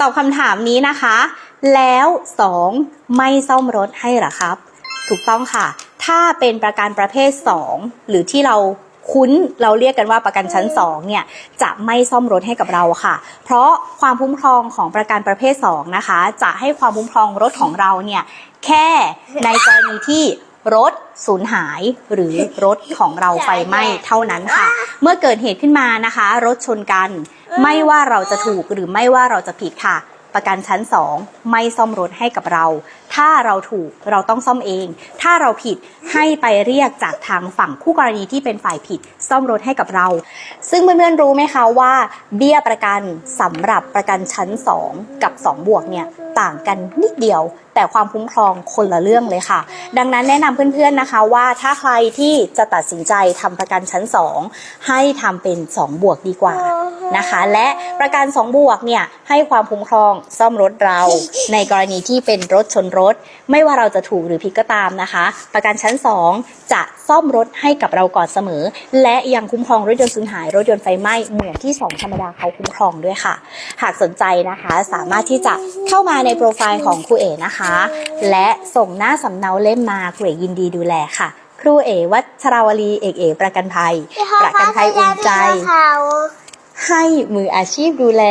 ตอบคำถามนี้นะคะ แล้ว 2 ไม่ซ่อมรถให้หรอครับ ถูกต้องค่ะ ถ้าเป็นประกันประเภท 2 หรือที่เราคุ้นเราเรียกกันว่าประกันชั้น 2 เนี่ยจะไม่ซ่อมรถให้กับเราค่ะ เพราะความคุ้มครองของประกันประเภท 2 นะคะ จะให้ความคุ้มครองรถของเราเนี่ยแค่ในกรณีที่รถสูญหายหรือรถของเราไฟไหม้เท่านั้นค่ะ เมื่อเกิดเหตุขึ้นมานะคะ รถชนกัน ไม่ว่าเราจะถูกหรือไม่ว่าเราจะผิดค่ะ ประกันชั้น 2 ไม่ซ่อมรถให้กับเรา ถ้าเราถูกเราต้องซ่อมเอง ถ้าเราผิดให้ไปเรียกจากทางฝั่งคู่กรณีที่เป็นฝ่ายผิด ซ่อมรถให้กับเรา ซึ่งเพื่อนๆรู้ไหมคะว่า เบี้ยประกันสำหรับประกันชั้น 2 กับ 2 บวกเนี่ย ต่างกันนิดเดียว แต่ความคุ้มครองคนละเรื่องเลยค่ะ ดังนั้นแนะนำเพื่อนๆนะคะว่าถ้าใครที่จะตัดสินใจทำประกันชั้น 2 ให้ทำเป็น 2 บวกดีกว่านะคะ และประกัน 2 บวกเนี่ยให้ความคุ้มครองซ่อมรถเรา ในกรณีที่เป็นรถชนรถ ไม่ว่าเราจะถูกหรือผิดก็ตามนะคะ ประกันชั้น 2 จะซ่อมรถให้กับเราก่อนเสมอ และยังคุ้มครองรถยนต์สูญหายรถยนต์ไฟไหม้เหมือนที่ 2 ธรรมดาเขาคุ้มครองด้วยค่ะ หากสนใจนะคะสามารถที่จะเข้ามาในโปรไฟล์ของครูเอนะคะ และส่งหน้าสำเนาเล่มมาครูเอยินดีดูแลค่ะ ครูเอวัชราวลีเอกเอประกันภัย ประกันภัยอุ่นใจ ให้มืออาชีพดูแล